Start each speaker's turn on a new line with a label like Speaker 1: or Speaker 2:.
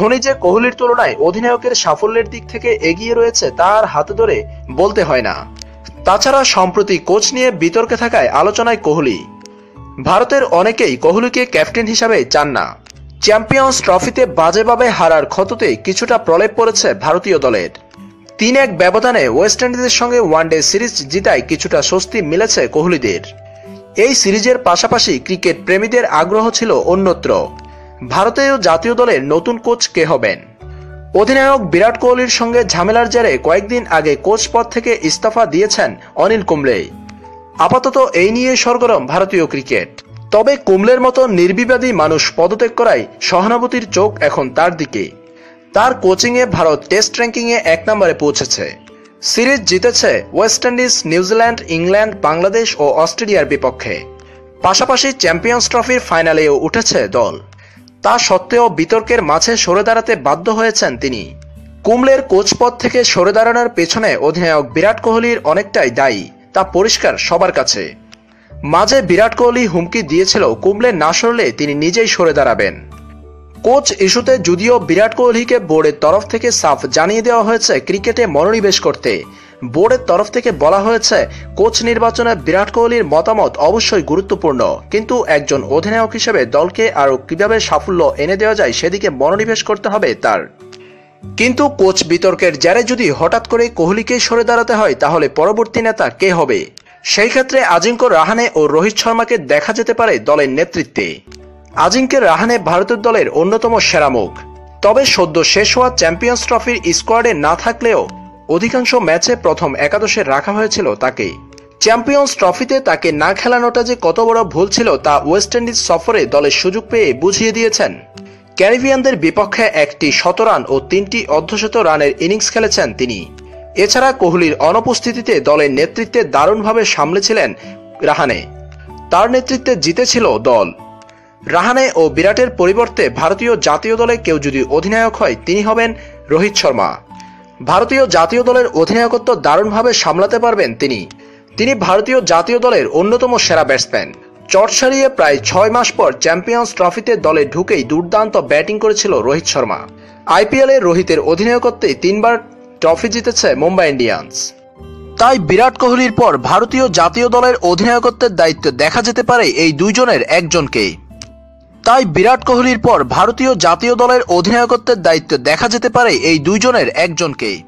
Speaker 1: ধোনি যে কোহলির তুলনায় অধিনায়কের সাফল্যের দিক থেকে এগিয়ে রয়েছে তার হাতে ধরে বলতে হয় না। তাছাড়া সম্প্রতি কোচ নিয়ে বিতর্কে থাকায় আলোচনায় কোহলি। ভারতের অনেকেই কোহলিকে ক্যাপ্টেন হিসাবে চান না। চ্যাম্পিয়ন্স ট্রফিতে বাজেভাবে হারার ক্ষততে কিছুটা প্রলেপ পড়েছে ভারতীয় দলের। তিন এক ব্যবধানে ওয়েস্ট ইন্ডিজের সঙ্গে ওয়ানডে সিরিজ জিতায় কিছুটা স্বস্তি মিলেছে কোহলিদের। এই সিরিজের পাশাপাশি ক্রিকেট প্রেমীদের আগ্রহ ছিল অন্যত্র। ভারতীয় জাতীয় দলের নতুন কোচ কে হবেন? অধিনায়ক বিরাট কোহলির সঙ্গে ঝামেলার জেরে কয়েকদিন আগে কোচ পদ থেকে ইস্তফা দিয়েছেন অনিল কুম্বলে। আপাতত এই নিয়ে সরগরম ভারতীয় ক্রিকেট। তবে কুমলের মতো নির্বিবাদী মানুষ পদত্যাগ করায় সহানুভূতির চোখ এখন তার দিকে। তার কোচিংয়ে ভারত টেস্ট র্যাঙ্কিংয়ে এক নম্বরে পৌঁছেছে। সিরিজ জিতেছে West Indies, New Zealand, England, Bangladesh ও অস্ট্রেলিয়ার বিপক্ষে। পাশাপাশি চ্যাম্পিয়ন্স ট্রফির ফাইনালেও উঠেছে দল। তা সত্ত্বেও বিতর্কের মাঝে সরে দাঁড়াতে বাধ্য হয়েছেন তিনি। কুমলের কোচ পদ থেকে সরে দাঁড়ানোর পেছনে অধিনায়ক বিরাট কোহলির অনেকটাই দায়ী, তা পরিষ্কার সবার কাছে। মাঝে বিরাট কোহলি হুমকি দিয়েছিল কুমলে না সরলে তিনি নিজেই সরে দাঁড়াবেন। কোচ ইস্যুতে যদিও বিরাট কোহলিকে বোর্ডের তরফ থেকে সাফ জানিয়ে দেওয়া হয়েছে ক্রিকেটে মনোনিবেশ করতে বোর্ডের তরফ থেকে বলা হয়েছে, কোচ নির্বাচনে বিরাট কোহলির মতামত অবশ্যই গুরুত্বপূর্ণ। কিন্তু একজন অধিনায়ক হিসেবে দলকে আরও কীভাবে সাফল্য এনে দেওয়া যায় সেদিকে মনোনিবেশ করতে হবে তার। কিন্তু কোচ বিতর্কের জেরে যদি হঠাৎ করে কোহলিকে সরে দাঁড়াতে হয়, তাহলে পরবর্তী নেতা কে হবে? সেই ক্ষেত্রে আজিঙ্ক রাহানে ও রোহিত শর্মাকে দেখা যেতে পারে দলের নেতৃত্বে। আজিঙ্কে রাহানে ভারতের দলের অন্যতম সেরা মুখ। তবে সদ্য শেষ হওয়া চ্যাম্পিয়ন্স ট্রফির স্কোয়াডে না থাকলেও অধিকাংশ ম্যাচে প্রথম একাদশে রাখা হয়েছিল তাকে চ্যাম্পিয়ন্স ট্রফিতে তাকে না খেলানোটা যে কত বড় ভুল ছিল তা ওয়েস্ট ইন্ডিজ সফরে দলের সুযোগ পেয়ে বুঝিয়ে দিয়েছেন। ক্যারিবিয়ানদের বিপক্ষে একটি শতরান ও তিনটি অর্ধশত রানের ইনিংস খেলেছেন তিনি। এছাড়া কোহলির অনুপস্থিতিতে দলের নেতৃত্বে দারুণভাবে সামলেছিলেন রাহানে। তার নেতৃত্বে জিতেছিল দল। রাহানে ও বিরাটের পরিবর্তে ভারতীয় জাতীয় দলে কেউ যদি অধিনায়ক হয়, তিনি হবেন রোহিত শর্মা। ভারতীয় জাতীয় দলের অধিনায়কত্ব দারুণভাবে সামলাতে পারবেন তিনি। তিনি ভারতীয় জাতীয় দলের অন্যতম সেরা ব্যাটসম্যান চট সারিয়ে প্রায় ছয় মাস পর চ্যাম্পিয়ন্স ট্রফিতে দলে ঢুকেই দুর্দান্ত ব্যাটিং করেছিল রোহিত শর্মা। আইপিএলে রোহিতের অধিনায়কত্বে তিনবার ট্রফি জিতেছে মুম্বাই ইন্ডিয়ান্স। তাই বিরাট কোহলির পর ভারতীয় জাতীয় দলের অধিনায়কত্বের দায়িত্ব দেখা যেতে পারে এই দুইজনের একজনকেই। তাই বিরাট কোহলির পর ভারতীয় জাতীয় দলের অধিনায়কত্বের দায়িত্ব দেখা যেতে পারে এই দুইজনের একজনকেই।